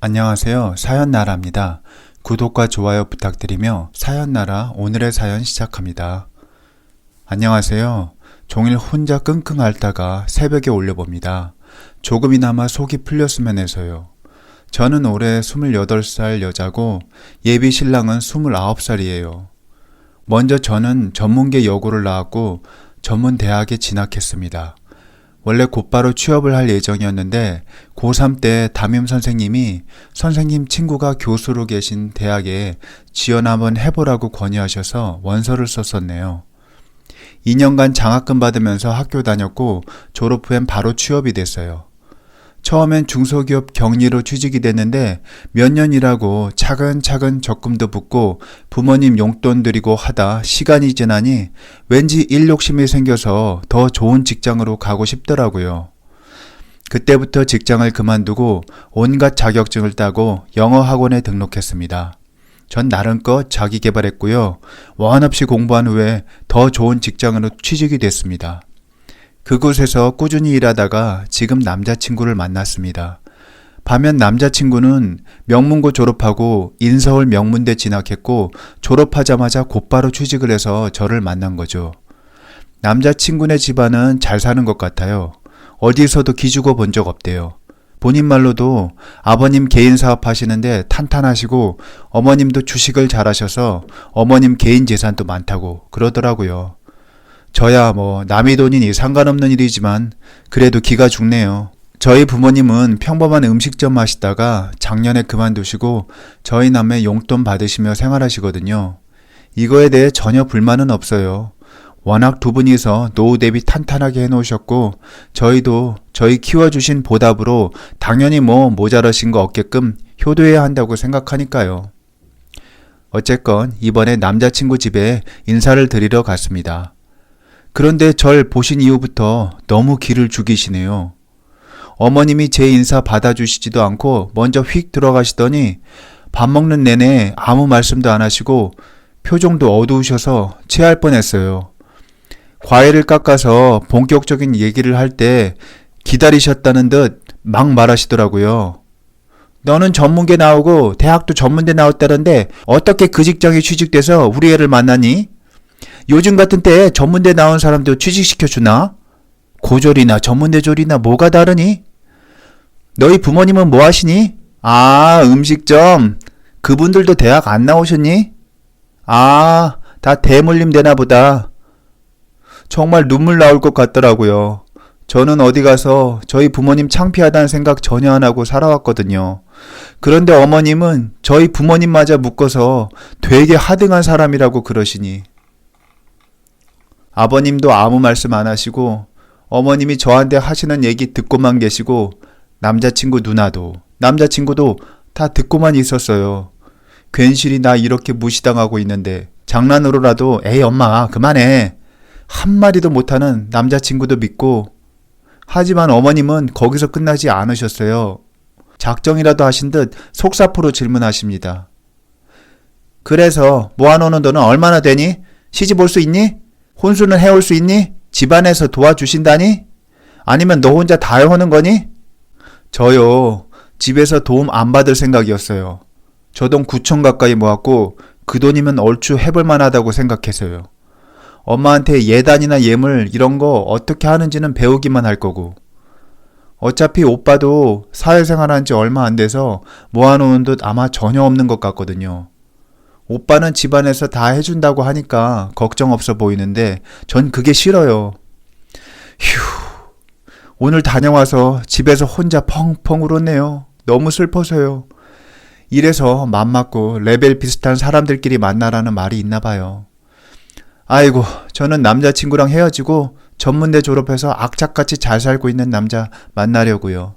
안녕하세요. 사연나라입니다. 구독과 좋아요 부탁드리며 사연나라 오늘의 사연 시작합니다. 안녕하세요. 종일 혼자 끙끙 앓다가 새벽에 올려봅니다. 조금이나마 속이 풀렸으면 해서요. 저는 올해 28살 여자고 예비 신랑은 29살이에요. 먼저 저는 전문계 여고를 나왔고 전문 대학에 진학했습니다. 원래 곧바로 취업을 할 예정이었는데 고3 때 담임 선생님이 선생님 친구가 교수로 계신 대학에 지원 한번 해보라고 권유하셔서 원서를 썼었네요. 2년간 장학금 받으면서 학교 다녔고 졸업 후엔 바로 취업이 됐어요. 처음엔 중소기업 경리로 취직이 됐는데 몇 년 일하고 차근차근 적금도 붙고 부모님 용돈 드리고 하다 시간이 지나니 왠지 일 욕심이 생겨서 더 좋은 직장으로 가고 싶더라고요. 그때부터 직장을 그만두고 온갖 자격증을 따고 영어 학원에 등록했습니다. 전 나름껏 자기 개발했고요. 원 없이 공부한 후에 더 좋은 직장으로 취직이 됐습니다. 그곳에서 꾸준히 일하다가 지금 남자친구를 만났습니다. 반면 남자친구는 명문고 졸업하고 인서울 명문대 진학했고 졸업하자마자 곧바로 취직을 해서 저를 만난 거죠. 남자친구네 집안은 잘 사는 것 같아요. 어디서도 기죽어 본 적 없대요. 본인 말로도 아버님 개인 사업 하시는데 탄탄하시고 어머님도 주식을 잘 하셔서 어머님 개인 재산도 많다고 그러더라고요. 저야 뭐 남의 돈이니 상관없는 일이지만 그래도 기가 죽네요. 저희 부모님은 평범한 음식점 하시다가 작년에 그만두시고 저희 남매 용돈 받으시며 생활하시거든요. 이거에 대해 전혀 불만은 없어요. 워낙 두 분이서 노후 대비 탄탄하게 해놓으셨고 저희도 저희 키워주신 보답으로 당연히 뭐 모자라신 거 없게끔 효도해야 한다고 생각하니까요. 어쨌건 이번에 남자친구 집에 인사를 드리러 갔습니다. 그런데 절 보신 이후부터 너무 기를 죽이시네요. 어머님이 제 인사 받아주시지도 않고 먼저 휙 들어가시더니 밥 먹는 내내 아무 말씀도 안 하시고 표정도 어두우셔서 체할 뻔했어요. 과일을 깎아서 본격적인 얘기를 할 때 기다리셨다는 듯 막 말하시더라고요. 너는 전문계 나오고 대학도 전문대 나왔다던데 어떻게 그 직장에 취직돼서 우리 애를 만나니? 요즘 같은 때 전문대 나온 사람도 취직시켜주나? 고졸이나 전문대 졸이나 뭐가 다르니? 너희 부모님은 뭐 하시니? 아, 음식점. 그분들도 대학 안 나오셨니? 아, 다 대물림 되나 보다. 정말 눈물 나올 것 같더라고요. 저는 어디 가서 저희 부모님 창피하다는 생각 전혀 안 하고 살아왔거든요. 그런데 어머님은 저희 부모님마저 묶어서 되게 하등한 사람이라고 그러시니. 아버님도 아무 말씀 안 하시고 어머님이 저한테 하시는 얘기 듣고만 계시고 남자친구 누나도 남자친구도 다 듣고만 있었어요. 괜시리 나 이렇게 무시당하고 있는데 장난으로라도 에이 엄마 그만해 한마디도 못하는 남자친구도 믿고 하지만 어머님은 거기서 끝나지 않으셨어요. 작정이라도 하신 듯 속사포로 질문하십니다. 그래서 모아놓는 돈은 얼마나 되니? 시집 올 수 있니? 혼수는 해올 수 있니? 집안에서 도와주신다니? 아니면 너 혼자 다 해오는 거니? 저요, 집에서 도움 안 받을 생각이었어요. 저 돈 9천 가까이 모았고 그 돈이면 얼추 해볼 만하다고 생각해서요. 엄마한테 예단이나 예물 이런 거 어떻게 하는지는 배우기만 할 거고. 어차피 오빠도 사회생활 한 지 얼마 안 돼서 모아놓은 듯 아마 전혀 없는 것 같거든요. 오빠는 집안에서 다 해준다고 하니까 걱정 없어 보이는데 전 그게 싫어요. 휴, 오늘 다녀와서 집에서 혼자 펑펑 울었네요. 너무 슬퍼서요. 이래서 맘 맞고 레벨 비슷한 사람들끼리 만나라는 말이 있나 봐요. 아이고, 저는 남자친구랑 헤어지고 전문대 졸업해서 악착같이 잘 살고 있는 남자 만나려고요.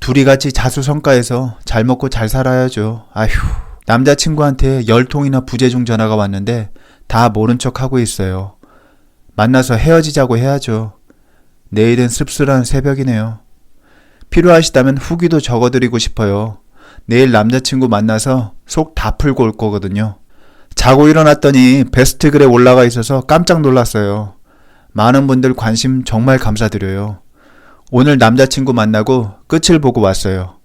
둘이 같이 자수성가해서 잘 먹고 잘 살아야죠. 아휴. 남자친구한테 열 통이나 부재중 전화가 왔는데 다 모른 척 하고 있어요. 만나서 헤어지자고 해야죠. 내일은 씁쓸한 새벽이네요. 필요하시다면 후기도 적어드리고 싶어요. 내일 남자친구 만나서 속 다 풀고 올 거거든요. 자고 일어났더니 베스트 글에 올라가 있어서 깜짝 놀랐어요. 많은 분들 관심 정말 감사드려요. 오늘 남자친구 만나고 끝을 보고 왔어요.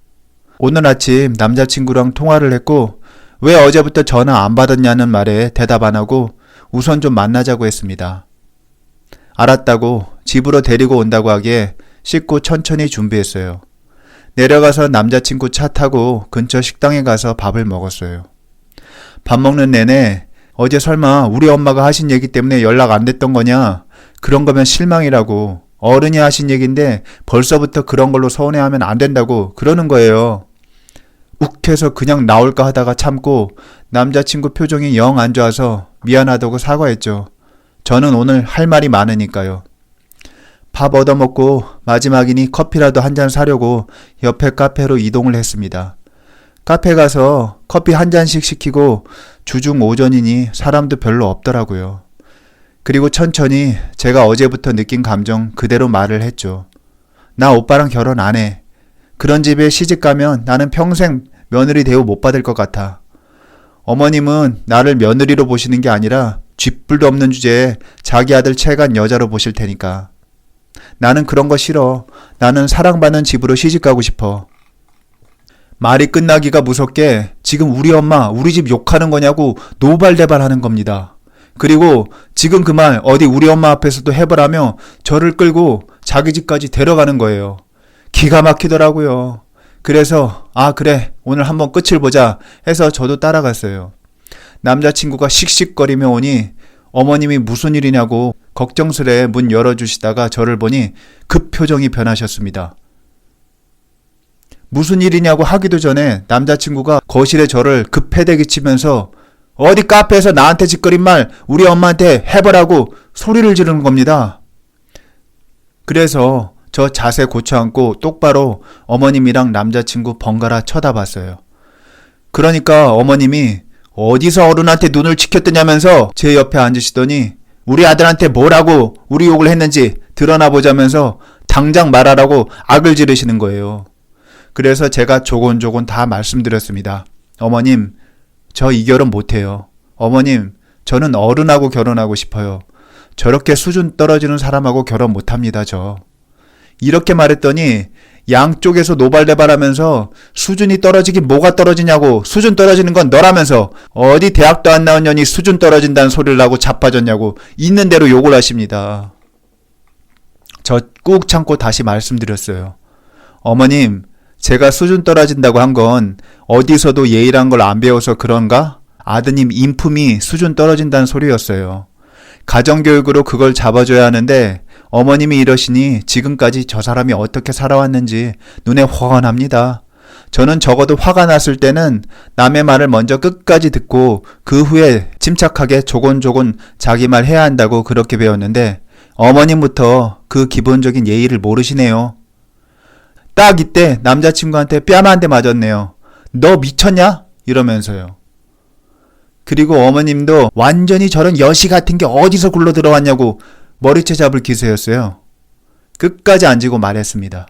오늘 아침 남자친구랑 통화를 했고 왜 어제부터 전화 안 받았냐는 말에 대답 안 하고 우선 좀 만나자고 했습니다. 알았다고 집으로 데리고 온다고 하기에 씻고 천천히 준비했어요. 내려가서 남자친구 차 타고 근처 식당에 가서 밥을 먹었어요. 밥 먹는 내내 어제 설마 우리 엄마가 하신 얘기 때문에 연락 안 됐던 거냐? 그런 거면 실망이라고. 어른이 하신 얘기인데 벌써부터 그런 걸로 서운해하면 안 된다고 그러는 거예요. 욱해서 그냥 나올까 하다가 참고 남자친구 표정이 영 안 좋아서 미안하다고 사과했죠. 저는 오늘 할 말이 많으니까요. 밥 얻어먹고 마지막이니 커피라도 한 잔 사려고 옆에 카페로 이동을 했습니다. 카페 가서 커피 한 잔씩 시키고 주중 오전이니 사람도 별로 없더라고요. 그리고 천천히 제가 어제부터 느낀 감정 그대로 말을 했죠. 나 오빠랑 결혼 안 해. 그런 집에 시집 가면 나는 평생 며느리 대우 못 받을 것 같아. 어머님은 나를 며느리로 보시는 게 아니라 쥐뿔도 없는 주제에 자기 아들 채간 여자로 보실 테니까. 나는 그런 거 싫어. 나는 사랑받는 집으로 시집 가고 싶어. 말이 끝나기가 무섭게 지금 우리 엄마 우리 집 욕하는 거냐고 노발대발 하는 겁니다. 그리고 지금 그 말 어디 우리 엄마 앞에서도 해보라며 저를 끌고 자기 집까지 데려가는 거예요. 기가 막히더라고요. 그래서 아 그래 오늘 한번 끝을 보자 해서 저도 따라갔어요. 남자친구가 씩씩거리며 오니 어머님이 무슨 일이냐고 걱정스레 문 열어주시다가 저를 보니 급 표정이 변하셨습니다. 무슨 일이냐고 하기도 전에 남자친구가 거실에 저를 급해대기 치면서 어디 카페에서 나한테 짓거린 말 우리 엄마한테 해보라고 소리를 지르는 겁니다. 그래서 저 자세 고쳐앉고 똑바로 어머님이랑 남자친구 번갈아 쳐다봤어요. 그러니까 어머님이 어디서 어른한테 눈을 치켰더냐면서 제 옆에 앉으시더니 우리 아들한테 뭐라고 우리 욕을 했는지 드러나 보자면서 당장 말하라고 악을 지르시는 거예요. 그래서 제가 조곤조곤 다 말씀드렸습니다. 어머님, 저 이 결혼 못해요. 어머님, 저는 어른하고 결혼하고 싶어요. 저렇게 수준 떨어지는 사람하고 결혼 못합니다, 저. 이렇게 말했더니 양쪽에서 노발대발하면서 수준이 떨어지긴 뭐가 떨어지냐고 수준 떨어지는 건 너라면서 어디 대학도 안 나온 년이 수준 떨어진다는 소리를 하고 자빠졌냐고 있는 대로 욕을 하십니다. 저 꾹 참고 다시 말씀드렸어요. 어머님, 제가 수준 떨어진다고 한 건 어디서도 예의란 걸 안 배워서 그런가? 아드님 인품이 수준 떨어진다는 소리였어요. 가정교육으로 그걸 잡아줘야 하는데 어머님이 이러시니 지금까지 저 사람이 어떻게 살아왔는지 눈에 훤합니다. 저는 적어도 화가 났을 때는 남의 말을 먼저 끝까지 듣고 그 후에 침착하게 조곤조곤 자기 말 해야 한다고 그렇게 배웠는데 어머님부터 그 기본적인 예의를 모르시네요. 딱 이때 남자친구한테 뺨 한 대 맞았네요. 너 미쳤냐? 이러면서요. 그리고 어머님도 완전히 저런 여시 같은 게 어디서 굴러 들어왔냐고 머리채 잡을 기세였어요. 끝까지 앉고 말했습니다.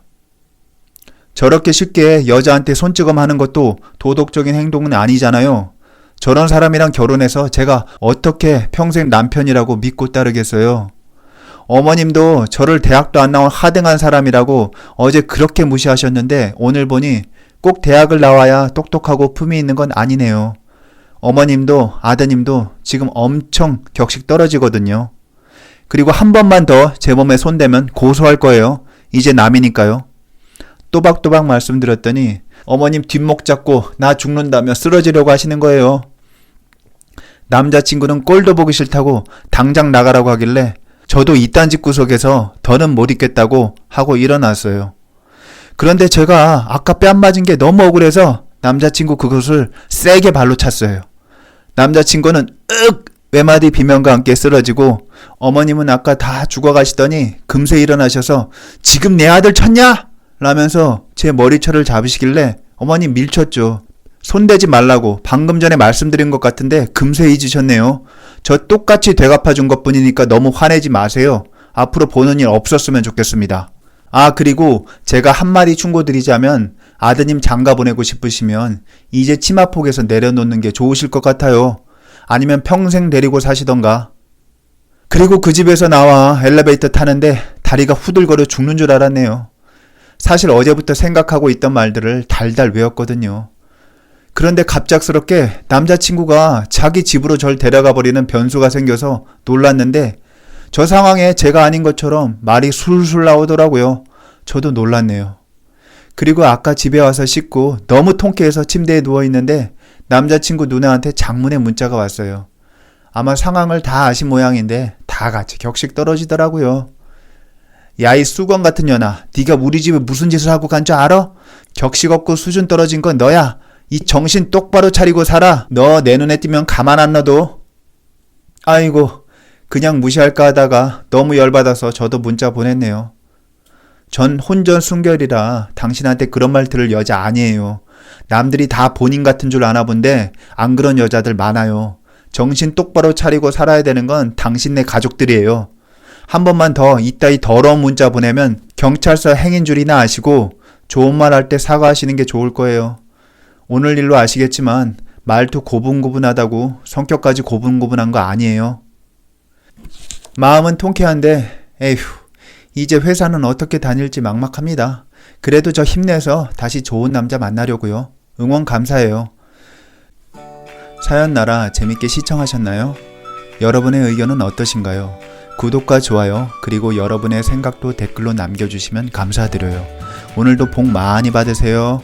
저렇게 쉽게 여자한테 손찌검 하는 것도 도덕적인 행동은 아니잖아요. 저런 사람이랑 결혼해서 제가 어떻게 평생 남편이라고 믿고 따르겠어요. 어머님도 저를 대학도 안 나온 하등한 사람이라고 어제 그렇게 무시하셨는데 오늘 보니 꼭 대학을 나와야 똑똑하고 품이 있는 건 아니네요. 어머님도 아드님도 지금 엄청 격식 떨어지거든요. 그리고 한 번만 더 제 몸에 손대면 고소할 거예요. 이제 남이니까요. 또박또박 말씀드렸더니 어머님 뒷목 잡고 나 죽는다며 쓰러지려고 하시는 거예요. 남자친구는 꼴도 보기 싫다고 당장 나가라고 하길래 저도 이딴 집 구석에서 더는 못 있겠다고 하고 일어났어요. 그런데 제가 아까 뺨 맞은 게 너무 억울해서 남자친구 그것을 세게 발로 찼어요. 남자친구는 윽 외마디 비명과 함께 쓰러지고 어머님은 아까 다 죽어가시더니 금세 일어나셔서 지금 내 아들 쳤냐? 라면서 제 머리털을 잡으시길래 어머님 밀쳤죠. 손대지 말라고 방금 전에 말씀드린 것 같은데 금세 잊으셨네요. 저 똑같이 되갚아준 것 뿐이니까 너무 화내지 마세요. 앞으로 보는 일 없었으면 좋겠습니다. 아, 그리고 제가 한마디 충고드리자면 아드님 장가 보내고 싶으시면 이제 치마폭에서 내려놓는 게 좋으실 것 같아요. 아니면 평생 데리고 사시던가. 그리고 그 집에서 나와 엘리베이터 타는데 다리가 후들거려 죽는 줄 알았네요. 사실 어제부터 생각하고 있던 말들을 달달 외웠거든요. 그런데 갑작스럽게 남자친구가 자기 집으로 절 데려가 버리는 변수가 생겨서 놀랐는데 저 상황에 제가 아닌 것처럼 말이 술술 나오더라고요. 저도 놀랐네요. 그리고 아까 집에 와서 씻고 너무 통쾌해서 침대에 누워 있는데 남자친구 누나한테 장문의 문자가 왔어요. 아마 상황을 다 아신 모양인데 다 같이 격식 떨어지더라고요. 야이 수건 같은 년아, 네가 우리 집에 무슨 짓을 하고 간 줄 알아? 격식 없고 수준 떨어진 건 너야. 이 정신 똑바로 차리고 살아. 너 내 눈에 띄면 가만 안 놔둬. 아이고, 그냥 무시할까 하다가 너무 열받아서 저도 문자 보냈네요. 전 혼전 순결이라 당신한테 그런 말 들을 여자 아니에요. 남들이 다 본인 같은 줄 아나 본데 안 그런 여자들 많아요. 정신 똑바로 차리고 살아야 되는 건 당신네 가족들이에요. 한 번만 더 이따위 더러운 문자 보내면 경찰서 행인 줄이나 아시고 좋은 말 할 때 사과하시는 게 좋을 거예요. 오늘 일로 아시겠지만 말투 고분고분하다고 성격까지 고분고분한 거 아니에요. 마음은 통쾌한데 에휴 이제 회사는 어떻게 다닐지 막막합니다. 그래도 저 힘내서 다시 좋은 남자 만나려고요. 응원 감사해요. 사연 나라 재밌게 시청하셨나요? 여러분의 의견은 어떠신가요? 구독과 좋아요, 그리고 여러분의 생각도 댓글로 남겨주시면 감사드려요. 오늘도 복 많이 받으세요.